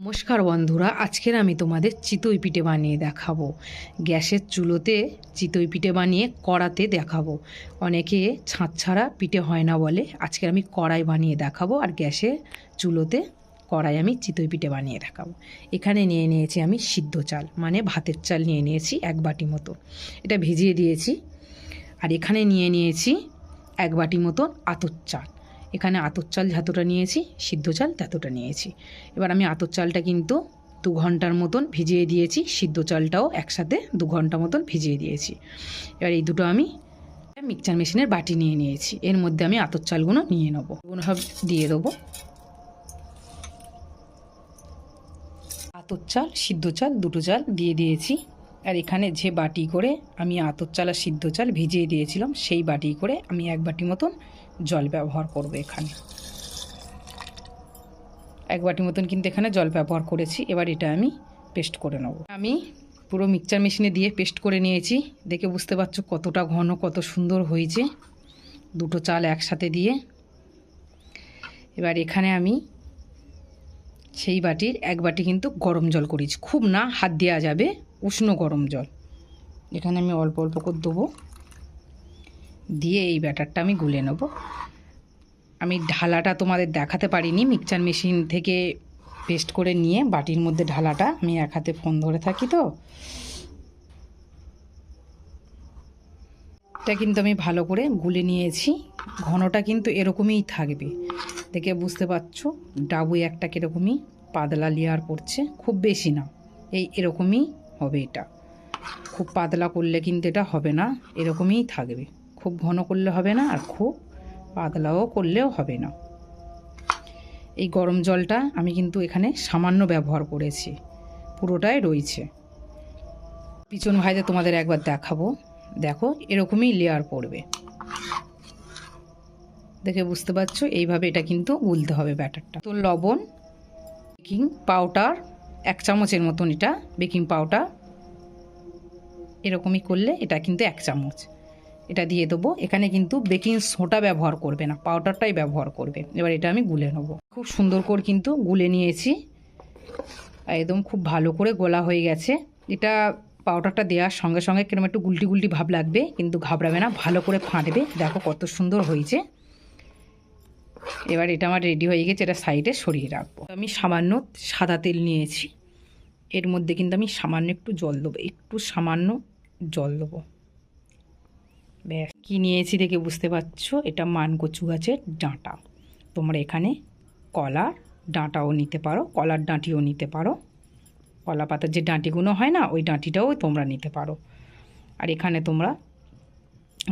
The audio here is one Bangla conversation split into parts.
নমস্কার বন্ধুরা, আজকের আমি তোমাদের চিতই পিঠে বানিয়ে দেখাবো। গ্যাসের চুলোতে চিতই পিঠে বানিয়ে কড়াতে দেখাবো। অনেকে ছাঁচ ছাড়া পিঠে হয় না বলে আজকে আমি কড়াই বানিয়ে দেখাবো আর গ্যাসের চুলোতে কড়াই আমি চিতই পিঠে বানিয়ে দেখাবো। এখানে নিয়ে নিয়েছি আমি সিদ্ধ চাল মানে ভাতের চাল নিয়ে নিয়েছি এক বাটি মতো। এটা ভিজিয়ে দিয়েছি। আর এখানে নিয়ে নিয়েছি এক বাটি মতো আতর চাল এখানে আতর চাল যতটা নিয়েছি, সিদ্ধ চাল ততটা নিয়েছি। এবার আমি আতর চালটা কিন্তু দু ঘণ্টার মতন ভিজিয়ে দিয়েছি, সিদ্ধ চালটাও একসাথে দু ঘণ্টা মতন ভিজিয়ে দিয়েছি। এবার এই দুটো আমি মিক্সচার মেশিনের বাটি নিয়ে নিয়েছি, এর মধ্যে আমি আতর চালগুলো নিয়ে নেব। সব দিয়ে দেবো। আতর চাল, সিদ্ধ চাল, দুটো চাল দিয়ে দিয়েছি। আর এখানে যে বাটি করে আমি আতর চাল আর সিদ্ধ চাল ভিজিয়ে দিয়েছিলাম, সেই বাটি করে আমি এক বাটি মতন জল ব্যবহার করব এখানে। এক বাটি মতন কিন্তু এখানে জল ব্যবহার করেছি, এবার এটা আমি পেস্ট করে নেব। আমি পুরো মিক্সচার মেশিনে দিয়ে পেস্ট করে নিয়েছি, দেখে বুঝতে পারছ কতটা ঘন, কত সুন্দর হয়েছে। দুটো চাল একসাথে দিয়ে। এবার এখানে আমি সেই বাটির এক বাটি কিন্তু গরম জল করেছি। খুব না, হাত দেওয়া যাবে, উষ্ণ গরম জল। এখানে আমি অল্প অল্প করে দেবো। দিয়ে এই ব্যাটারটা আমি গুলে নেব। আমি ঢালাটা তোমাদের দেখাতে পারিনি। মিক্সচার মেশিন থেকে পেস্ট করে নিয়ে বাটির মধ্যে ঢালাটা আমি এক হাতে ফোন ধরে থাকি তো। এটা কিন্তু আমি ভালো করে গুলে নিয়েছি। ঘনটা কিন্তু এরকমই থাকবে। দেখে বুঝতে পারছ ডাবু একটা কীরকমই পাতলা লেয়ার পড়ছে। খুব বেশি না, এই এরকমই হবে এটা। খুব পাতলা করলে কিন্তু এটা হবে না, এরকমই থাকবে। খুব ঘন করলে হবে না আর খুব পাতলাও করলেও হবে না। এই গরম জলটা আমি কিন্তু এখানে সামান্য ব্যবহার করেছি। পুরোটাই রয়েছে। পিছন ভাইতে তোমাদের একবার দেখাবো। দেখো, এরকমই লেয়ার পড়বে। দেখে বুঝতে পারছ? এইভাবে এটা কিন্তু গুলতে হবে ব্যাটারটা। তো লবণ, বেকিং পাউডার, এক চামচের মতন এটা বেকিং পাউডার, এরকমই করলে এটা কিন্তু এক চামচ। এটা দিয়ে দেবো। এখানে কিন্তু বেকিং সোডা ব্যবহার করবে না, পাউডারটাই ব্যবহার করবে। এবার এটা আমি গুলে নেব। খুব সুন্দর করে কিন্তু গুলে নিয়েছি। একদম খুব ভালো করে গোলা হয়ে গেছে। এটা পাউডারটা দেওয়ার সঙ্গে সঙ্গে কীরকম একটু গুলটি গুলটি ভাব লাগবে, কিন্তু ঘাবড়াবে না, ভালো করে ফাটবে। দেখো কত সুন্দর হয়েছে। এবার এটা আমার রেডি হয়ে গেছে, এটা সাইডে সরিয়ে রাখব। আমি সামান্য সাদা তেল নিয়েছি। এর মধ্যে কিন্তু আমি সামান্য একটু জল দেবো, একটু সামান্য জল দেবো। ব্যাস। কী নিয়েছি দেখে বুঝতে পারছ? এটা মানকচু গাছের ডাঁটা। তোমরা এখানে কলার ডাঁটাও নিতে পারো, কলার ডাঁটিও নিতে পারো। কলা পাতার যে ডাঁটিগুলো হয় না, ওই ডাঁটিটাও তোমরা নিতে পারো। আর এখানে তোমরা,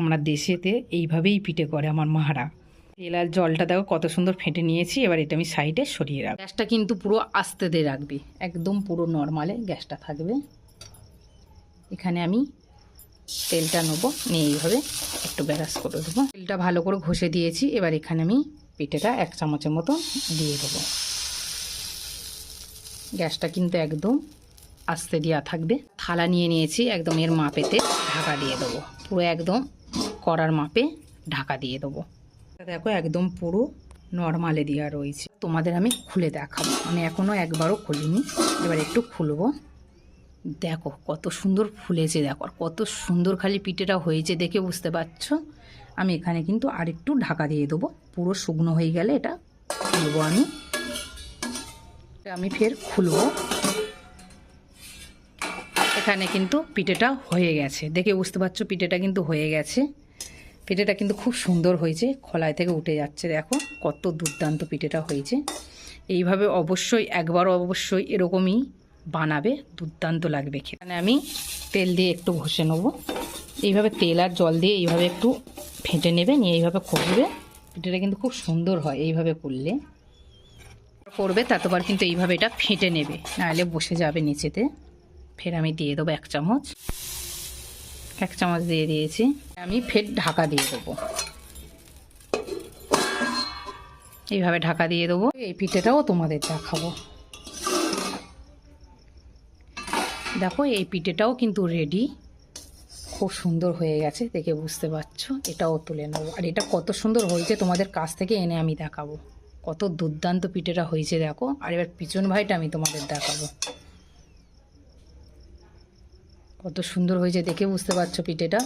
আমরা দেশেতে এইভাবেই পিঠে করে আমার মাহারা তেল আর জলটা দেখো কত সুন্দর ফেটে নিয়েছি, এবার এটা আমি সাইডে সরিয়ে রাখব। গ্যাসটা কিন্তু পুরো আস্তে দিয়ে রাখবি, একদম পুরো নর্মালে গ্যাসটা থাকবে। এখানে আমি তেলটা নেব, নিয়ে এইভাবে একটু ব্যারাস করে দেবো। তেলটা ভালো করে ঘষে দিয়েছি, এবার এখানে আমি পিঠেটা এক চামচের মতো দিয়ে দেবো। গ্যাসটা কিন্তু একদম আস্তে দেওয়া থাকবে। থালা নিয়ে নিয়েছি একদম এর মাপেতে ঢাকা দিয়ে দেবো। পুরো একদম কড়ার মাপে ঢাকা দিয়ে দেবো। দেখো একদম পুরো নর্মালে দেওয়া রয়েছে। তোমাদের আমি খুলে দেখাবো। আমি এখনও একবারও খুলিনি। এবার একটু খুলবো। দেখো, কত সুন্দর ফুলেছে, দেখো, আর কত সুন্দর খালি পিঠেটা হয়েছে দেখে বুঝতে পারছ? আমি এখানে কিন্তু আরেকটু ঢাকা দিয়ে দেবো, পুরো শুকনো হয়ে গেলে এটা খুলবো আমি। আমি ফের খুলবো। এখানে কিন্তু পিঠেটা হয়ে গেছে, দেখে বুঝতে পারছ পিঠেটা কিন্তু হয়ে গেছে। পিঠেটা কিন্তু খুব সুন্দর হয়েছে, খোলায় থেকে উঠে যাচ্ছে, দেখো, কত দুর্দান্ত পিঠেটা হয়েছে। এইভাবে অবশ্যই একবার অবশ্যই এরকমই বানাবে, দুর্দান্ত লাগবে খেতে। এখানে আমি তেল দিয়ে একটু ঘষে নেব। এইভাবে তেল আর জল দিয়ে এইভাবে একটু ফেটে নেবে, নিয়ে এইভাবে করবে। পিঠেটা কিন্তু খুব সুন্দর হয় এইভাবে করলে। করবে, ততবার কিন্তু এইভাবে এটা ফেটে নেবে। নাহলে বসে যাবে নিচেতে। ফের আমি দিয়ে দেবো এক চামচ। এক চামচ দিয়ে দিয়েছি। আমি ফের ঢাকা দিয়ে দেবো। এইভাবে ঢাকা দিয়ে দেবো। এই পিঠেটাও তোমাদের দেখাবো। দেখো, এই পিঠেটাও কিন্তু রেডি খুব সুন্দর হয়ে গেছে, দেখে বুঝতে পারছ? এটাও তুলে নেব। আর এটা কত সুন্দর হয়েছে তোমাদের কাছ থেকে এনে আমি দেখাবো। কত দুর্দান্ত পিঠেটা হয়েছে, দেখো। আর এবার পিছন ভাইটা আমি তোমাদের দেখাবো। কত সুন্দর হয়েছে, দেখে বুঝতে পারছ পিঠেটা?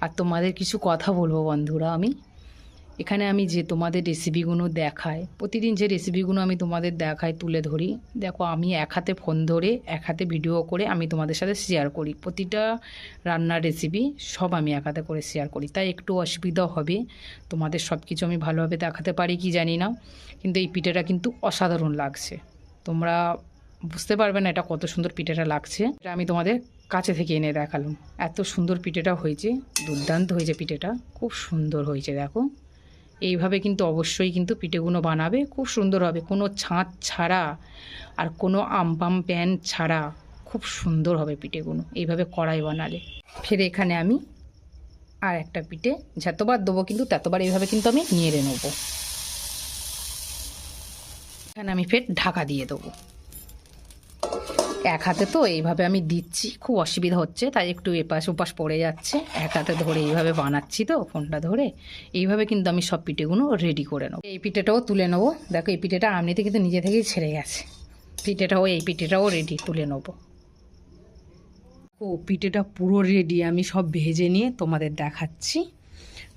আর তোমাদের কিছু কথা বলব বন্ধুরা আমি। এখানে আমি যে তোমাদের রেসিপিগুলো দেখাই, প্রতিদিন যে রেসিপিগুলো আমি তোমাদের দেখাই তুলে ধরি, দেখো আমি এক হাতে ফোন ধরে, এক হাতে ভিডিও করে আমি তোমাদের সাথে শেয়ার করি। প্রতিটা রান্নার রেসিপি সব আমি এক হাতে করে শেয়ার করি। তাই একটু অসুবিধা হবে, তোমাদের সব কিছু আমি ভালোভাবে দেখাতে পারি কি জানি না, কিন্তু এই পিঠেটা কিন্তু অসাধারণ লাগছে। তোমরা বুঝতে পারবে না এটা কত সুন্দর পিঠেটা লাগছে। এটা আমি তোমাদের কাছে থেকে এনে দেখালাম। এত সুন্দর পিঠেটা হয়েছে, দুর্দান্ত হয়েছে পিঠেটা, খুব সুন্দর হয়েছে, দেখো। এইভাবে কিন্তু অবশ্যই কিন্তু পিঠেগুলো বানাবে। খুব সুন্দর হবে। কোনো ছাঁচ ছাড়া আর কোনো আমপাম প্যান ছাড়া খুব সুন্দর হবে পিঠেগুলো এইভাবে কড়াই বানালে। ফের এখানে আমি আর একটা পিঠে যতবার দেবো কিন্তু ততবার এইভাবে কিন্তু আমি নেড়ে নেব। এখানে আমি ফের ঢাকা দিয়ে দেবো। এক হাতে তো এইভাবে আমি দিচ্ছি, খুব অসুবিধা হচ্ছে, তাই একটু এপাশ ওপাশ পড়ে যাচ্ছে। এক হাতে ধরে এইভাবে বানাচ্ছি তো, ফোনটা ধরে। এইভাবে কিন্তু আমি সব পিঠেগুলো রেডি করে নেব। এই পিঠেটাও তুলে নেব। দেখো, এই পিঠেটা আমনিতে কিন্তু নিজে থেকেই ছেড়ে গেছে। পিঠেটাও, এই পিঠেটাও রেডি তুলে নেব। ও, পিঠেটা পুরো রেডি আমি সব ভেজে নিয়ে তোমাদের দেখাচ্ছি।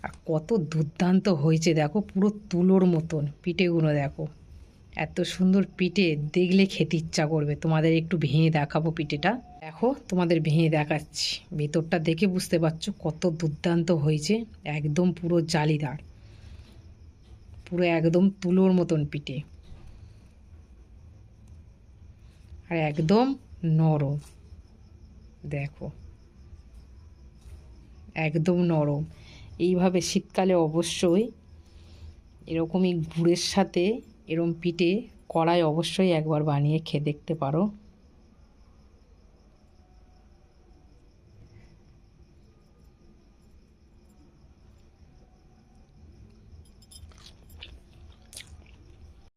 আর কত দুর্দান্ত হয়েছে, দেখো, পুরো তুলোর মতন পিঠেগুলো, দেখো। এত সুন্দর পিঠে দেখলে খেতে ইচ্ছা করবে। তোমাদের একটু ভেঙে দেখাবো পিঠেটা। দেখো, তোমাদের ভেঙে দেখাচ্ছি। ভেতরটা দেখে বুঝতে পারছ কত দুর্দান্ত হয়েছে। একদম পুরো জালিদার। পুরো একদম তুলোর মতন পিঠে। আর একদম নরম। দেখো। একদম নরম। এইভাবে শীতকালে অবশ্যই এরকমই গুড়ের সাথে এরম পিঠে কড়াই অবশ্যই একবার বানিয়ে খেয়ে দেখতে পারো।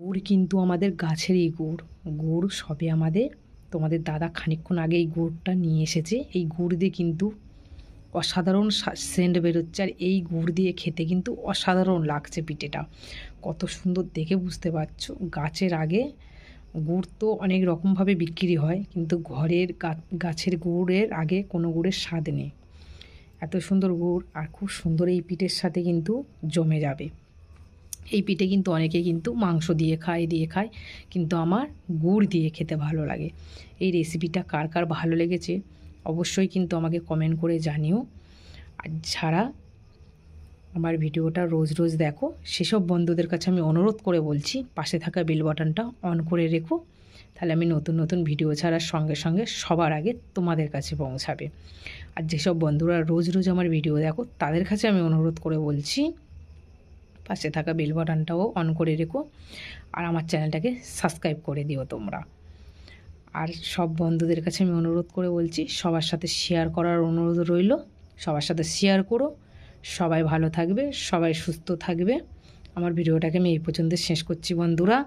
গুড় কিন্তু আমাদের গাছেরই গুড়। গুড় সবে আমাদের, তোমাদের দাদা খানিকক্ষণ আগে এই গুড়টা নিয়ে এসেছে। এই গুড় দিয়ে কিন্তু অসাধারণ সেন্ট বেরোচ্ছে আর এই গুড় দিয়ে খেতে কিন্তু অসাধারণ লাগছে পিঠেটা। কত সুন্দর দেখে বুঝতে পারছ। গাছের আগে গুড় তো অনেক রকমভাবে বিক্রি হয়, কিন্তু ঘরের গাছের গুড়ের আগে কোনো গুড়ের স্বাদ নেই। এত সুন্দর গুড় আর খুব সুন্দর এই পিঠের সাথে কিন্তু জমে যাবে। এই পিঠে কিন্তু অনেকে কিন্তু মাংস দিয়ে খায় দিয়ে খায়, কিন্তু আমার গুড় দিয়ে খেতে ভালো লাগে। এই রেসিপিটা কার কার ভালো লেগেছে? অবশ্যই কিন্তু আমাকে কমেন্ট করে জানিও। আর যারা আমার ভিডিওটা রোজ রোজ দেখো, সেসব বন্ধুদের কাছে আমি অনুরোধ করে বলছি, পাশে থাকা বেল বাটনটা অন করে রেখো। তাহলে আমি নতুন নতুন ভিডিও ছাড়ার সঙ্গে সঙ্গে সবার আগে তোমাদের কাছে পৌঁছাবে। আর যেসব বন্ধুরা রোজ রোজ আমার ভিডিও দেখো, তাদের কাছে আমি অনুরোধ করে বলছি, পাশে থাকা বেল বাটনটাও অন করে রেখো। আর আমার চ্যানেলটাকে সাবস্ক্রাইব করে দিও তোমরা। আর সব বন্ধুদের কাছে আমি অনুরোধ করে বলছি, সবার সাথে শেয়ার করার অনুরোধ রইল। সবার সাথে শেয়ার করো। সবাই ভালো থাকবে, সবাই সুস্থ থাকবে। আমার ভিডিওটাকে আমি এই পর্যন্ত শেষ করছি বন্ধুরা।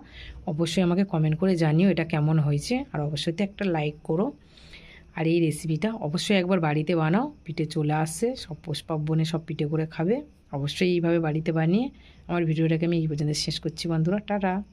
অবশ্যই আমাকে কমেন্ট করে জানিও এটা কেমন হয়েছে, আর অবশ্যই তো একটা লাইক করো। আর এই রেসিপিটা অবশ্যই একবার বাড়িতে বানাও, পিঠে চলে আসছে, সব পোষপাব্বনে সব পিঠে করে খাবে। অবশ্যই এইভাবে বাড়িতে বানিয়ে আমার ভিডিওটাকে আমি এই পর্যন্ত শেষ করছি বন্ধুরা, টাটা।